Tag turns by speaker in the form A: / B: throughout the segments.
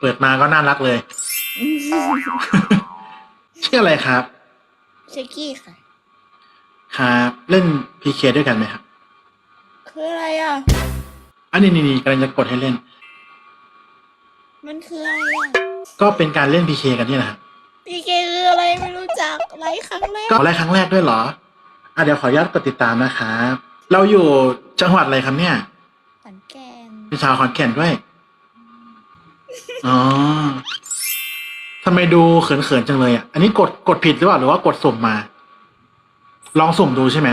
A: เปิดมาก็น่ารักเลย ชื่ออะไรครับ
B: เชกกี้ค่ะ
A: ครับเล่นพีเคด้วยกันไหมครับ
B: คืออะไรอะ
A: อันนี้นี่นี่กำลังจะกดให้เล่น
B: มันคืออะไรอะ
A: ก็เป็นการเล่นพีเคกันนี่แหละครับ
B: พีเคคืออะไรไม่รู้จักไรครั้งแรก
A: ก็แรกครั้งแรกด้วยเหรออะเดี๋ยวขออนุญาตกดติดตามนะครับเราอยู่จังหวัดอะไรครับเนี่ย
B: ขอนแก่น
A: เป็นชาวขอนแก่นด้วย อ๋อทำไมดูเขินๆจังเลยอะ อันนี้กดกดผิดหรือเปล่าหรือว่ากดสุ่มมา ลองสุ่มดูใช่ไหม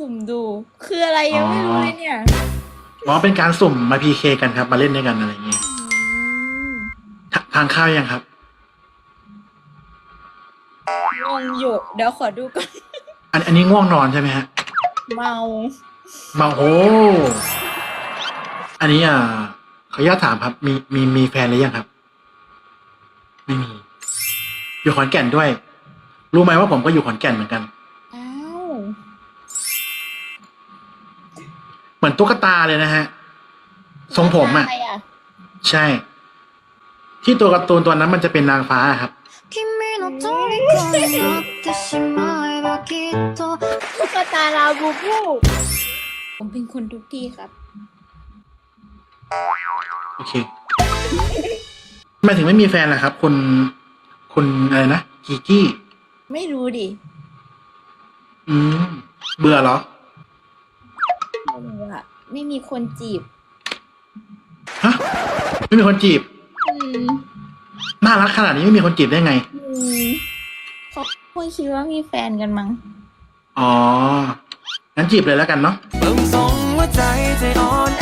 B: สุ่มดู คืออะไรยังไม่รู้เลยเนี่ย
A: อ๋อเป็นการสุ่มมาพีเคกันครับ มาเล่นด้วยกันอะไรอย่างเงี้ย
B: อืม
A: ททานข้าวยังครับ
B: งงอยู่เดี๋ยวขอดูก่อน
A: อันอันนี้ง่วงนอนใช่ไหมฮะ
B: เมา
A: มาโอ้อันนี้อ่า ขออนุญาตถามครับ มีมีมีแฟนหรือยังครับ ไม่มี อยู่ขอนแก่นด้วย รู้ไหมว่าผมก็อยู่ขอนแก่นเหมือนกัน
B: อ้าว
A: เหมือนตุ๊กตาเลยนะฮะ ทรงผมอ่ะ
B: อะไรอ่ะ
A: ใช่ ที่ตัวการ์ตูนตัวนั้นมันจะเป็นนางฟ้าอะครับ
C: 君の虜になってしまえばきっと
B: ตุ๊กตาลาบูบูผมเป็นคนทุกที่ครับ
A: โ อเคทำไมถึงไม่มีแฟนล่ะครับ คุณ คุณอะไรนะกีกี้
B: ไม่รู้ดิ
A: อืม เบื่อเหรอ
B: ไม่รู้อะไม่มีคนจีบ
A: ฮะ ไม่มีคนจีบ
B: อืม
A: น่ารักขนาดนี้ไม่มีคนจีบได้ไง
B: อืมเขาคงคิดว่ามีแฟนกันมั้ง
A: อ๋อ งั้นจีบเลยแล้วกันเนาะ
D: เบิ่งทรงว่าใจใจอ่อนแอ